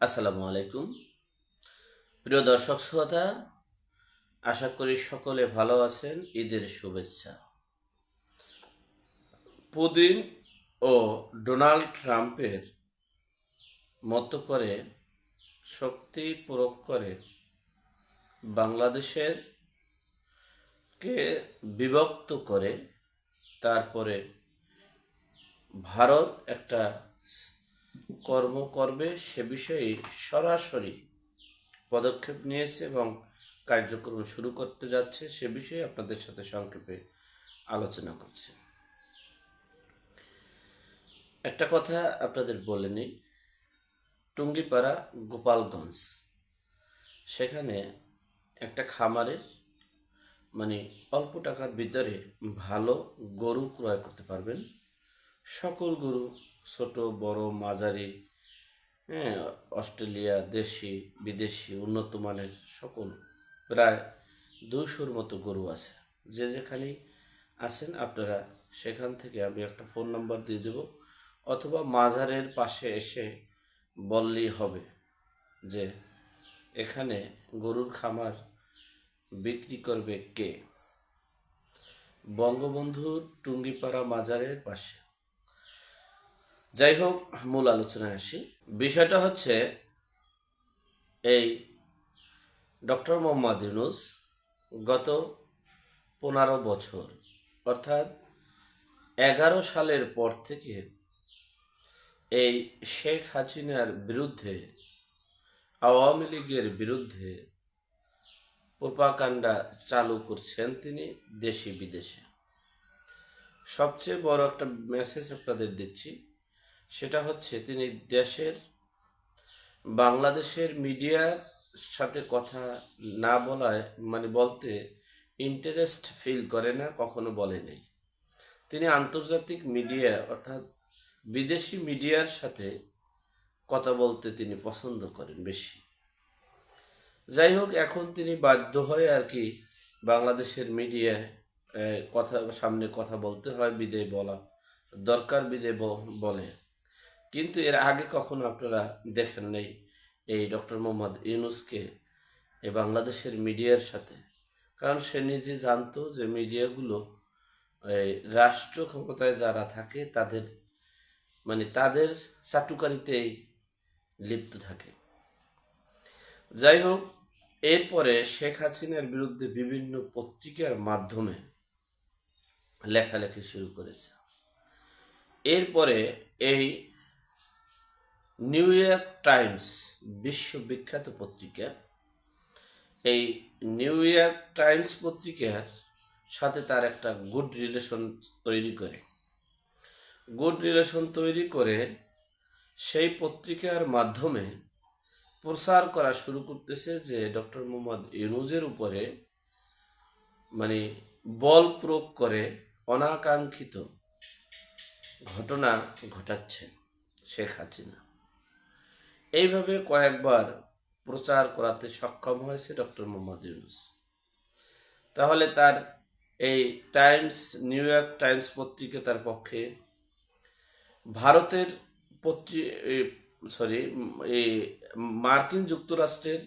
আসসালামু আলাইকুম। প্রিয় দর্শক শ্রোতা, আশা করি সকলে ভালো আছেন। ঈদের শুভেচ্ছা। পুদিন ও ডোনাল্ড ট্রাম্পের মতো করে শক্তি প্রয়োগ করে বাংলাদেশের কে বিভক্ত করে, তারপরে ভারত একটা কর্ম করবে সে বিষয়ে সরাসরি পদক্ষেপ নিয়েছে এবং কার্যক্রম শুরু করতে যাচ্ছে, সে বিষয়ে আপনাদের সাথে সংক্ষেপে আলোচনা করছে। একটা কথা আপনাদের বলে নিই, টুঙ্গিপাড়া, গোপালগঞ্জ। সেখানে একটা খামারের মানে অল্প টাকার ভিতরে ভালো গরু ক্রয় করতে পারবেন। সকল গরু ছোট, বড়, মাঝারি হ্যাঁ অস্ট্রেলিয়া, দেশি, বিদেশি, উন্নত মানের সকল, প্রায় দুশোর মতো গরু আছে। যে যেখানেই আছেন, আপনারা সেখান থেকে আমি একটা ফোন নাম্বার দিয়ে দেব, অথবা মাজারের পাশে এসে বললেই হবে যে, এখানে গরুর খামার বিক্রি করবে কে? বঙ্গবন্ধু টুঙ্গিপাড়া মাজারের পাশে। যাই হোক, মূল আলোচনায় আসি। বিষয়টা হচ্ছে এই ডক্টর মোহাম্মদ ইউনুস গত পনেরো বছর, অর্থাৎ এগারো সালের পর থেকে এই শেখ হাসিনার বিরুদ্ধে, আওয়ামী লীগের বিরুদ্ধে প্রোপাকাণ্ডা চালু করছেন তিনি দেশি বিদেশে সবচেয়ে বড় একটা মেসেজ আপনাদের দিচ্ছি সেটা হচ্ছে তিনি দেশের, বাংলাদেশের মিডিয়ার সাথে কথা না বলায় মানে বলতে ইন্টারেস্ট ফিল করে না, কখনো বলে নেই। তিনি আন্তর্জাতিক মিডিয়া, অর্থাৎ বিদেশি মিডিয়ার সাথে কথা বলতে তিনি পছন্দ করেন বেশি। যাই হোক, এখন তিনি বাধ্য হয়ে আর কি বাংলাদেশের মিডিয়ায় কথা, সামনে কথা বলতে হয় বিদে বলা দরকার বিদে বলে। কিন্তু এর আগে কখনো আপনারা দেখেন নেই এই ডক্টর মোহাম্মদ ইউনুসকে এই বাংলাদেশের মিডিয়ার সাথে। কারণ সে নিজে জানতো যে মিডিয়াগুলো এই রাষ্ট্র ক্ষমতায় যারা থাকে, তাদের মানে তাদের চাটুকারিতেই লিপ্ত থাকে। যাই হোক, এরপরে শেখ হাসিনার বিরুদ্ধে বিভিন্ন পত্রিকার মাধ্যমে লেখালেখি শুরু করেছে। এরপরে এই নিউ ইয়র্ক টাইমস বিশ্ববিখ্যাত পত্রিকা। এই নিউ ইয়র্ক টাইমস পত্রিকার সাথে তার একটা গুড রিলেশন তৈরি করে। গুড রিলেশন তৈরি করে সেই পত্রিকার মাধ্যমে প্রচার করা শুরু করতেছে যে ডক্টর মোহাম্মদ ইউনুজের উপরে মানে বল প্রয়োগ করে অনাকাঙ্ক্ষিত ঘটনা ঘটাচ্ছেন শেখ হাসিনা। এইভাবে কয়েকবার প্রচার করাতে সক্ষম হয়েছে ডক্টর মোহাম্মদ ইউনুস। তাহলে তার এই টাইমস, নিউ ইয়র্ক টাইমস পত্রিকা তার পক্ষে ভারতের পত্রি সরি এই মার্কিন যুক্তরাষ্ট্রের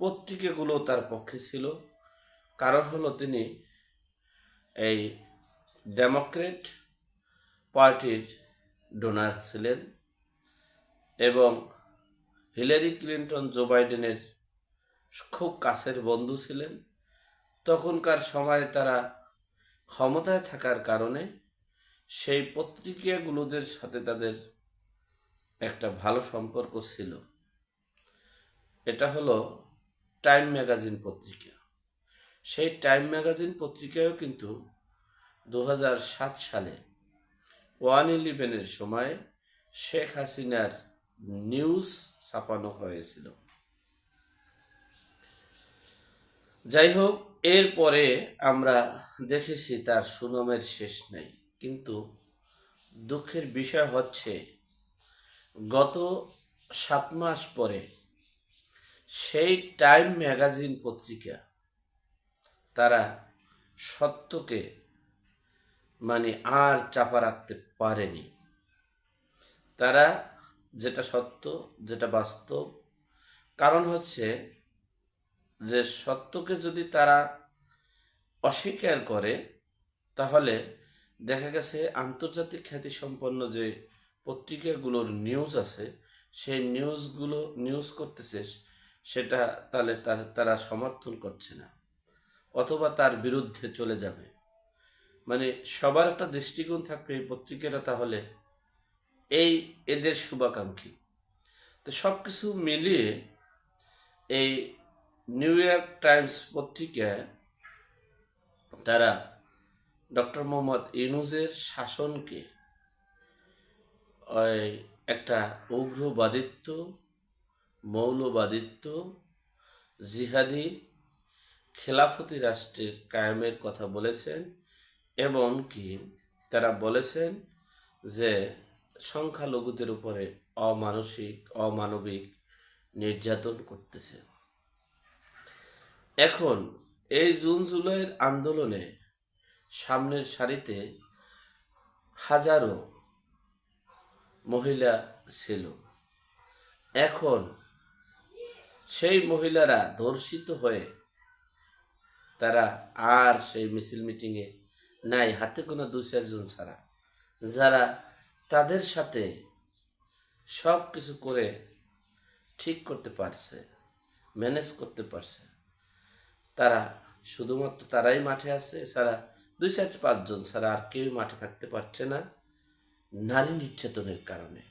পত্রিকাগুলো তার পক্ষে ছিল। কারণ হলো তিনি এই ডেমোক্রেট পার্টির ডোনার ছিলেন এবং হিলারি ক্লিন্টন, জো বাইডেনের খুব কাছের বন্ধু ছিলেন। তখনকার সময়ে তারা ক্ষমতায় থাকার কারণে সেই পত্রিকাগুলোদের সাথে তাদের একটা ভালো সম্পর্ক ছিল। এটা হলো টাইম ম্যাগাজিন পত্রিকা। সেই টাইম ম্যাগাজিন পত্রিকায়ও কিন্তু দু সালে ওয়ান ইলেভেনের সময় শেখ হাসিনার নিউজ ছাপানো হয়েছিল। যাই হোক এরপরে আমরা দেখেছি তার সুনামের শেষ নেই। কিন্তু দুঃখের বিষয় হচ্ছে, গত সাত মাস পরে সেই টাইম ম্যাগাজিন পত্রিকা তারা সত্যকে মানে আর চাপা রাখতে পারেনি। তারা যেটা সত্য, যেটা বাস্তব। কারণ হচ্ছে যে সত্যকে যদি তারা অস্বীকার করে, তাহলে দেখা গেছে আন্তর্জাতিক খ্যাতিসম্পন্ন যে পত্রিকাগুলোর নিউজ আছে, সেই নিউজগুলো নিউজ করতেছে, সেটা তাহলে তারা সমর্থন করছে না, অথবা তার বিরুদ্ধে চলে যাবে। মানে সবার একটা দৃষ্টিকোণ থাকবে এই পত্রিকাটা তাহলে। এই এদের শুভাকাঙ্ক্ষী। তো সব কিছু মিলিয়ে এই নিউ ইয়র্ক টাইমস পত্রিকায় তারা ডক্টর মোহাম্মদ ইউনুজের শাসনকে একটা উগ্রবাদিত্ব, মৌলবাদিত্ব, জিহাদি খেলাফতি রাষ্ট্রের কায়েমের কথা বলেছেন এবং কি তারা বলেছেন যে সংখ্যালঘুদের উপরে অমানসিক, অমানবিক নির্যাতন করতেছে। এখন এই জুন জুলাইয়ের আন্দোলনে সামনের সারিতে হাজারো মহিলা ছিল। এখন সেই মহিলারা ধর্ষিত হয়ে তারা আর সেই মিছিল মিটিংয়ে নাই, হাতে কোনো দু চারজন ছাড়া। যারা তাদের সাথে সব কিছু করে ঠিক করতে পারছে ম্যানেজ করতে পারছে। তারা শুধুমাত্র তারাই মাঠে আছে, এছাড়া দুই চার পাঁচজন ছাড়া আর কেউ মাঠে থাকতে পারছে না, নারী নির্যাতনের কারণে।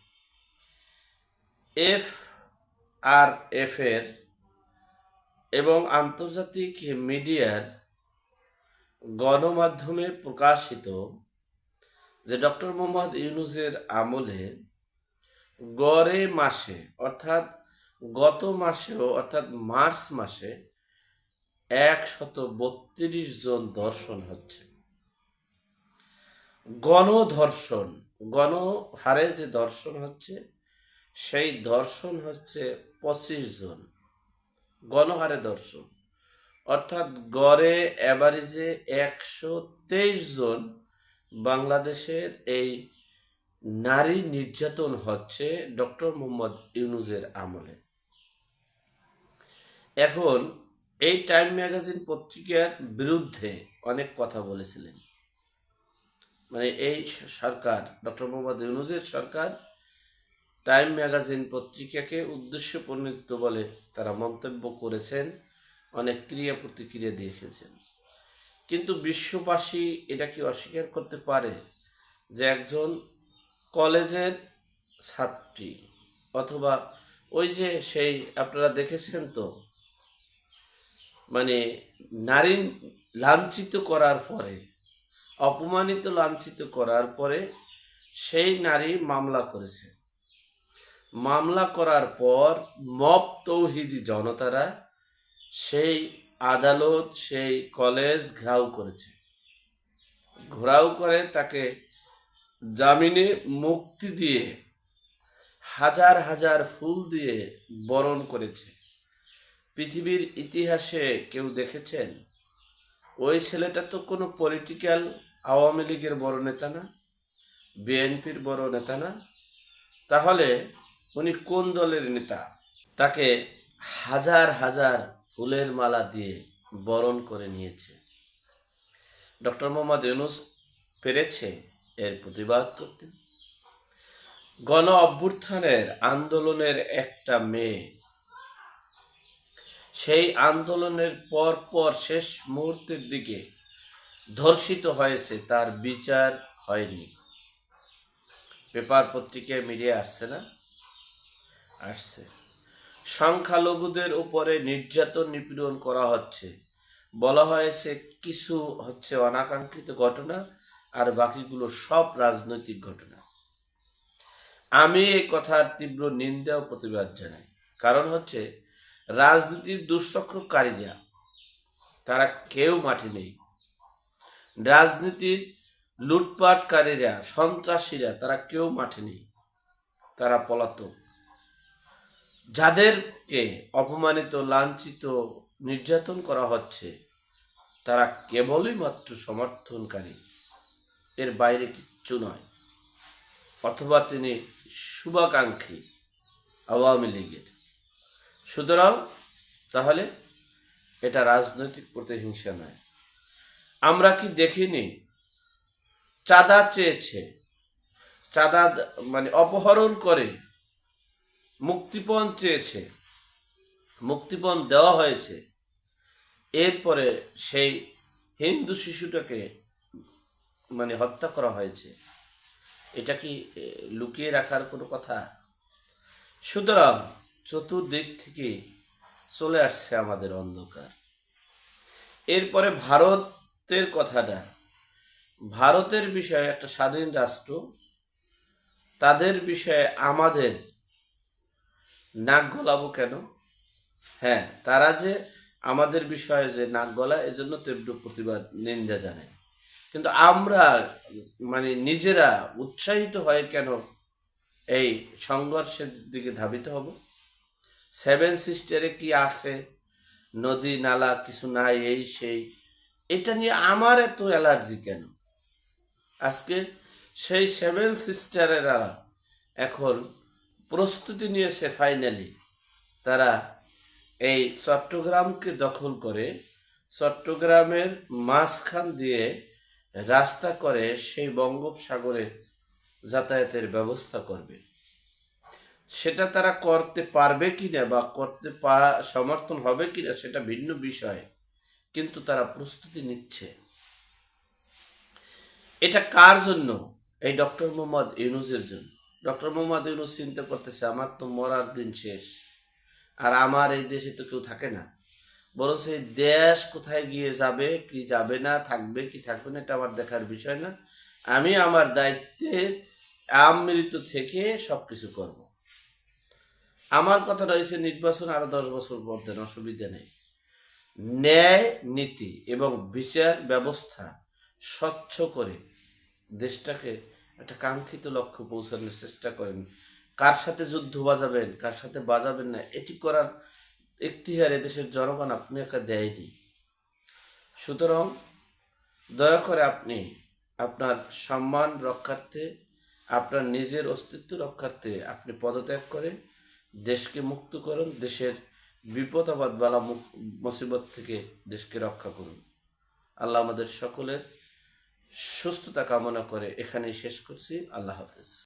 এফ আর এফ এর এবং আন্তর্জাতিক মিডিয়ার গণমাধ্যমে প্রকাশিত যে ডক্টর মোহাম্মদ ইউনুসের আমলে গড়ে মাসে, অর্থাৎ গত মাসেও, অর্থাৎ মার্চ মাসে একশত বত্রিশ জন ধর্ষণ হচ্ছে। গণধর্ষণ, গণহারে যে ধর্ষণ হচ্ছে, সেই ধর্ষণ হচ্ছে পঁচিশ জন। গণহারে ধর্ষণ অর্থাৎ গড়ে অ্যাভারেজে একশো তেইশ জন বাংলাদেশের এই নারী নির্যাতন হচ্ছে ডক্টর মোহাম্মদ ইউনুজের আমলে। এখন এই টাইম ম্যাগাজিন পত্রিকার বিরুদ্ধে অনেক কথা বলেছিলেন। মানে এই সরকার, ডক্টর মোহাম্মদ ইউনুজের সরকার টাইম ম্যাগাজিন পত্রিকাকে উদ্দেশ্য প্রণীত বলে তারা মন্তব্য করেছেন, অনেক ক্রিয়া প্রতিক্রিয়া দিয়েছেন কিন্তু বিশ্ববাসী এটা কি অস্বীকার করতে পারে যে একজন কলেজের ছাত্রী? অথবা ওই যে সেই আপনারা দেখেছেন তো মানে নারী লাঞ্ছিত করার পরে, অপমানিত লাঞ্ছিত করার পরে সেই নারী মামলা করেছে। মামলা করার পর মব তৌহিদি জনতারা সেই আদালত সেই কলেজ ঘেরাও করেছে। ঘোরাও করে তাকে জামিনে মুক্তি দিয়ে হাজার হাজার ফুল দিয়ে বরণ করেছে। পৃথিবীর ইতিহাসে কেউ দেখেছেন? ওই ছেলেটা তো কোনো পলিটিক্যাল আওয়ামী লীগের বড় নেতা না, বিএনপির বড় নেতা না। তাহলে উনি কোন দলের নেতা? তাকে হাজার হাজার ফুলের মালা দিয়ে বরণ করে নিয়েছে। ডক্টর মোহাম্মদ ইউনুস পেরেছে এর প্রতিবাদ করতে। গণ অভ্যুত্থানের আন্দোলনের একটা মেয়ে। সেই আন্দোলনের পর পর শেষ মুহূর্তের দিকে ধর্ষিত হয়েছে, তার বিচার হয়নি। পেপার পত্রিকায় মিডিয়া আসছে না? আসছে। সংখ্যালঘুদের উপরে নির্যাতন নিপীড়ন করা হচ্ছে। বলা হয়েছে কিছু হচ্ছে অনাকাঙ্ক্ষিত ঘটনা আর বাকিগুলো সব রাজনৈতিক ঘটনা। আমি এই কথার তীব্র নিন্দা ও প্রতিবাদ জানাই। কারণ হচ্ছে, রাজনীতির দুঃচক্রকারীরা, তারা কেউ মাঠে নেই। রাজনীতির লুটপাটকারীরা, সন্ত্রাসীরা, তারা কেউ মাঠে নেই। তারা পলাতক। যাদেরকে অপমানিত, লাঞ্ছিত, নির্যাতন করা হচ্ছে, তারা কেবলই মাত্র সমর্থনকারী। এর বাইরে কিচ্ছু নয়। অথবা তিনি শুভাকাঙ্ক্ষী আওয়ামী লীগের। সুতরাং তাহলে এটা রাজনৈতিক প্রতিহিংসা নয়। আমরা কি দেখিনি? চাঁদা চেয়েছে। চাঁদা মানে অপহরণ করে মুক্তিপণ চেয়েছে, মুক্তিপণ দেওয়া হয়েছে। এরপরে সেই হিন্দু শিশুটাকে মানে হত্যা করা হয়েছে। এটা কি লুকিয়ে রাখার কোনো কথা? সুতরাং চতুর্দিক থেকে চলে আসছে আমাদের অন্ধকার। এরপরে ভারতের কথাটা। ভারতের বিষয়ে একটা স্বাধীন রাষ্ট্র, তাদের বিষয়ে আমাদের নাক গলাবো কেন? হ্যাঁ তারা যে আমাদের বিষয়ে যে নাক গলা এজন্য তীব্র প্রতিবাদ নিন্দা জানায়। কিন্তু আমরা মানে নিজেরা উৎসাহিত হয়ে কেন এই সংঘর্ষের দিকে ধাবিত হব? সেভেন সিস্টারে কি আছে? নদী, নালা, কিছু নাই, এই, সেই। এটা নিয়ে আমার এত অ্যালার্জি কেন? আজকে সেই সেভেন সিস্টারেরা এখন প্রস্তুতি নিয়েছে ফাইনালি তারা এই চট্টগ্রামকে দখল করে, চট্টগ্রামের মাঝখান দিয়ে রাস্তা করে সেই বঙ্গোপসাগরে যাতায়াতের ব্যবস্থা করবে। সেটা তারা করতে পারবে কিনা বা করতে সমর্থন হবে কিনা সেটা ভিন্ন বিষয়, কিন্তু তারা প্রস্তুতি নিচ্ছে। এটা কার জন্য? এই ডক্টর মোহাম্মদ ইউনুসের জন্য। ডক্টর মোহাম্মদ ইউনুস চিন্তা করতেছে, আমার তো মরার দিন শেষ। আর আমার এই দেশে তো কেউ থাকে না। বরং সেই দেশ কোথায় গিয়ে যাবে, কি যাবে না, থাকবে, কি থাকবে না, এটা আমার দেখার বিষয় না। আমি আমার দায়িত্বে আমৃত থেকে সব কিছু করব। আমার কথা রয়েছে নির্বাচন আরও দশ বছর পর দেন, অসুবিধা নেই। ন্যায়, নীতি এবং বিচার ব্যবস্থা স্বচ্ছ করে দেশটাকে একটা কাঙ্ক্ষিত লক্ষ্য পৌঁছানোর চেষ্টা করেন। কার সাথে যুদ্ধ বাজাবেন, কার সাথে বাজাবেন না, এটি করার ইখতিহার দেশের জনগণ আপনি আপনাকে দেয়নি। সুতরাং দয়া করে আপনি আপনার সম্মান রক্ষার্থে, আপনার নিজের অস্তিত্ব রক্ষার্থে আপনি পদত্যাগ করে দেশকে মুক্ত করুন, দেশের বিপদ আবাদ বালা, মুসিবত থেকে দেশকে রক্ষা করুন। আল্লাহ আমাদের সকলের সুস্থতা কামনা করে এখানেই শেষ করছি। আল্লাহ হাফেজ।